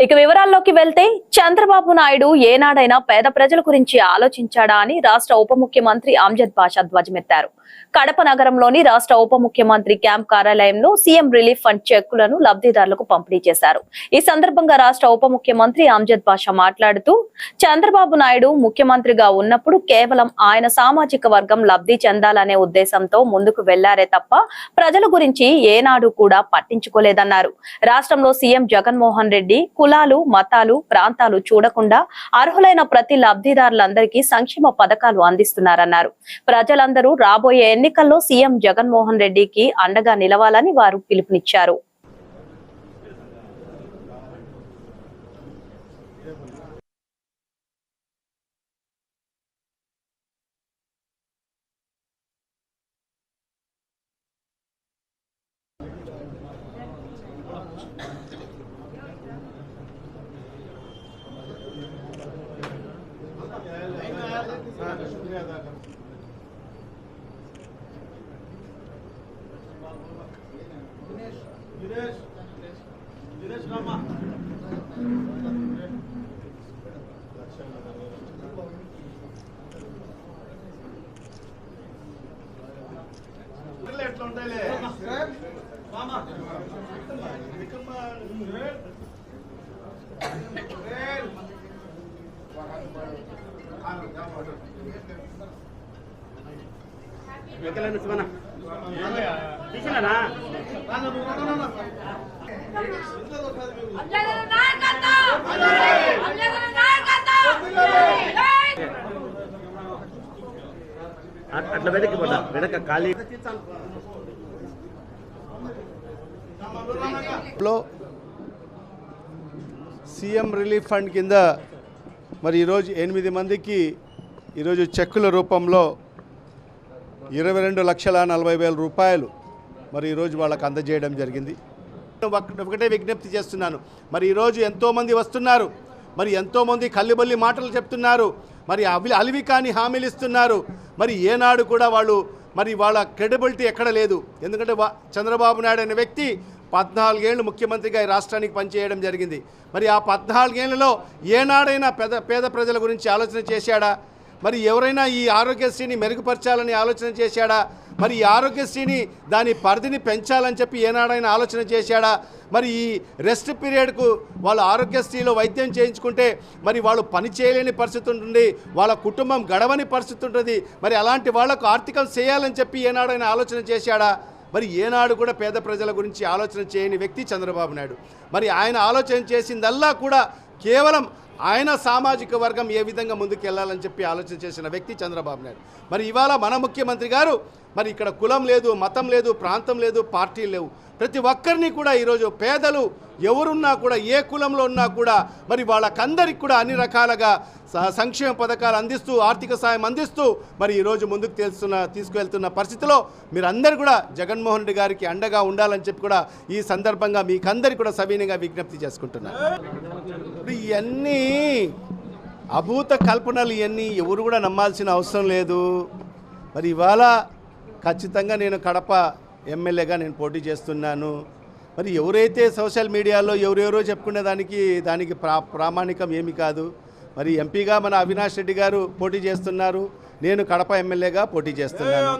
ఇక వివరాల్లోకి వెళ్తే చంద్రబాబు నాయుడు ఏనాడైనా పేద ప్రజల గురించి ఆలోచించాడా అని రాష్ట్ర ఉప ముఖ్యమంత్రి అంజద్ బాషా ధ్వజమెత్తారు. కడప నగరంలోని రాష్ట్ర ఉప ముఖ్యమంత్రి క్యాంప్ కార్యాలయంలో సీఎం రిలీఫ్ ఫండ్ చెక్కులను లబ్ధిదారులకు పంపిణీ చేశారు. ఈ సందర్భంగా రాష్ట్ర ఉప ముఖ్యమంత్రి అంజద్ బాషా మాట్లాడుతూ చంద్రబాబు నాయుడు ముఖ్యమంత్రిగా ఉన్నప్పుడు కేవలం ఆయన సామాజిక వర్గం లబ్ధి చెందాలనే ఉద్దేశంతో ముందుకు వెళ్ళారే తప్ప ప్రజల గురించి ఏనాడు కూడా పట్టించుకోలేదన్నారు. రాష్ట్రంలో సీఎం జగన్మోహన్ రెడ్డి కులాలు మతాలు ప్రాంతాలు చూడకుండా అర్హులైన ప్రతి లబ్ధిదారులందరికీ సంక్షేమ పథకాలు అందిస్తున్నారన్నారు. ప్రజలందరూ రాబోయే ఎన్నికల్లో సీఎం జగన్మోహన్ రెడ్డికి అండగా నిలవాలని వారు పిలుపునిచ్చారు. వెక్కలేను శివన తీసినానా అమ్జగన్ ఎక్కలేను అమ్జగన్ తీసినారా అట్లా వెనక్కి పడ్డా వెనక ఖాళీ. లో సీఎం రిలీఫ్ ఫండ్ కింద మరి ఈరోజు ఎనిమిది మందికి ఈరోజు చెక్కుల రూపంలో ఇరవై రెండు లక్షల నలభై వేల రూపాయలు మరి ఈరోజు వాళ్ళకు అందజేయడం జరిగింది. ఒకటే విజ్ఞప్తి చేస్తున్నాను. మరి ఈరోజు ఎంతోమంది వస్తున్నారు. మరి ఎంతోమంది కల్లిబల్లి మాటలు చెప్తున్నారు. మరి అవి అలివి కాని హామీలు ఇస్తున్నారు. మరి ఏనాడు కూడా వాళ్ళు మరి వాళ్ళ క్రెడిబిలిటీ ఎక్కడ లేదు. ఎందుకంటే వా- చంద్రబాబు నాయుడు అనే వ్యక్తి పద్నాలుగేళ్ళు ముఖ్యమంత్రిగా ఈ రాష్ట్రానికి పనిచేయడం జరిగింది. మరి ఆ పద్నాలుగేళ్ళలో ఏనాడైనా పేద పేద ప్రజల గురించి ఆలోచన చేశాడా? మరి ఎవరైనా ఈ ఆరోగ్యశ్రీని మెరుగుపరచాలని ఆలోచన చేశాడా? మరి ఈ ఆరోగ్యశ్రీని దాని పరిధిని పెంచాలని చెప్పి ఏనాడైనా ఆలోచన చేశాడా? మరి ఈ రెస్ట్ పీరియడ్కు వాళ్ళు ఆరోగ్యశ్రీలో వైద్యం చేయించుకుంటే మరి వాళ్ళు పని చేయలేని పరిస్థితి ఉంటుంది వాళ్ళ కుటుంబం గడవని పరిస్థితి ఉంటుంది. మరి అలాంటి వాళ్ళకు ఆర్థికం చేయాలని చెప్పి ఏనాడైనా ఆలోచన చేశాడా? మరి ఏనాడు కూడా పేద ప్రజల గురించి ఆలోచన చేయని వ్యక్తి చంద్రబాబు నాయుడు. మరి ఆయన ఆలోచన చేసిందల్లా కూడా కేవలం ఆయన సామాజిక వర్గం ఏ విధంగా ముందుకు వెళ్ళాలని చెప్పి ఆలోచన చేసిన వ్యక్తి చంద్రబాబు నాయుడు. మరి ఇవాళ మన ముఖ్యమంత్రి గారు మరి ఇక్కడ కులం లేదు మతం లేదు ప్రాంతం లేదు పార్టీలు లేవు. ప్రతి ఒక్కరిని కూడా ఈరోజు పేదలు ఎవరున్నా కూడా ఏ కులంలో ఉన్నా కూడా మరి వాళ్ళకందరికి కూడా అన్ని రకాలుగా సంక్షేమ పథకాలు అందిస్తూ ఆర్థిక సాయం అందిస్తూ మరి ఈరోజు ముందుకు తెలుస్తున్న తీసుకువెళ్తున్న పరిస్థితిలో మీరందరూ కూడా జగన్మోహన్ రెడ్డి గారికి అండగా ఉండాలని చెప్పి కూడా ఈ సందర్భంగా మీకందరికీ కూడా సవీనంగా విజ్ఞప్తి చేసుకుంటున్నాను. ఇప్పుడు ఇవన్నీ అభూత కల్పనలు ఇవన్నీ ఎవరు కూడా నమ్మాల్సిన అవసరం లేదు. మరి ఇవాళ ఖచ్చితంగా నేను కడప ఎమ్మెల్యేగా నేను పోటీ చేస్తున్నాను. మరి ఎవరైతే సోషల్ మీడియాలో ఎవరెవరో చెప్పుకునే దానికి దానికి ప్రా ప్రామాణికం ఏమి కాదు. మరి ఎంపీగా మన అవినాష్ రెడ్డి గారు పోటీ చేస్తున్నారు. నేను కడప ఎమ్మెల్యేగా పోటీ చేస్తున్నాను.